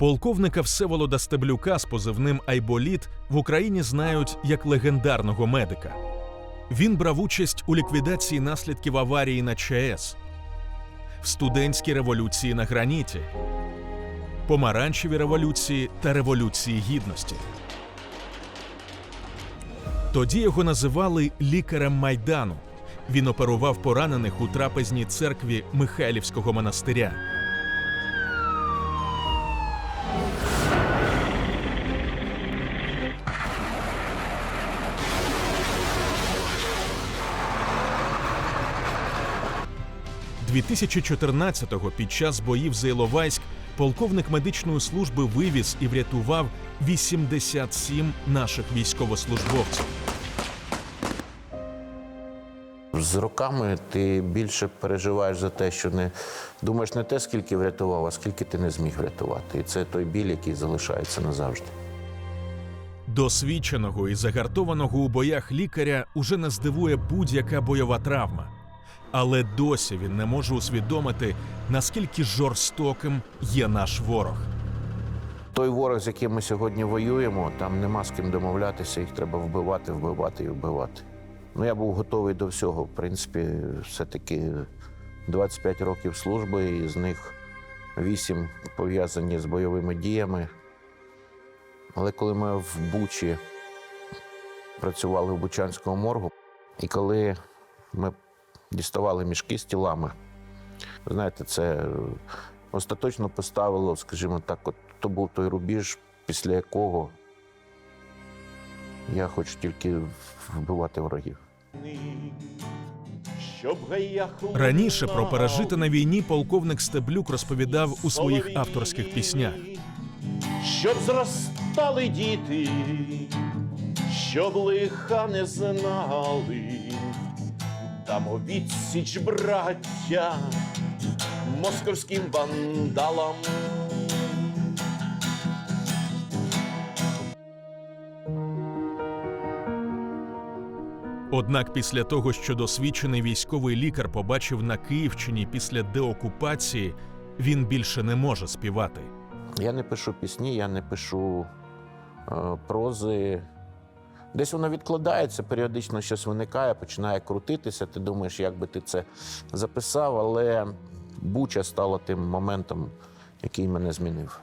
Полковника Всеволода Стеблюка з позивним Айболіт в Україні знають як легендарного медика. Він брав участь у ліквідації наслідків аварії на ЧАЕС, в студентській революції на граніті, помаранчевій революції та революції гідності. Тоді його називали лікарем майдану. Він оперував поранених у трапезній церкві Михайлівського монастиря. – 2014-го під час боїв за Іловайськ полковник медичної служби вивіз і врятував 87 наших військовослужбовців. З роками ти більше переживаєш за те, що не думаєш не те, скільки врятував, а скільки ти не зміг врятувати. І це той біль, який залишається назавжди. Досвідченого і загартованого у боях лікаря уже не здивує будь-яка бойова травма. Але досі він не може усвідомити, наскільки жорстоким є наш ворог. Той ворог, з яким ми сьогодні воюємо, там нема з ким домовлятися, їх треба вбивати, вбивати і вбивати. Ну, я був готовий до всього. В принципі, все-таки 25 років служби, і з них 8 пов'язані з бойовими діями. Але коли ми в Бучі працювали в Бучанському моргу, і коли ми діставали мішки з тілами, ви знаєте, це остаточно поставило, скажімо так, от то був той рубіж, після якого я хочу тільки вбивати ворогів. Раніше про лунав пережите на війні полковник Стеблюк розповідав у своїх авторських піснях. Щоб зростали діти, щоб лиха не знали, дамо відсіч браття московським вандалам. Однак після того, що досвідчений військовий лікар побачив на Київщині після деокупації, він більше не може співати. Я не пишу пісні, я не пишу е, прози. Десь воно відкладається, періодично щось виникає, починає крутитися. Ти думаєш, як би ти це записав, але Буча стала тим моментом, який мене змінив.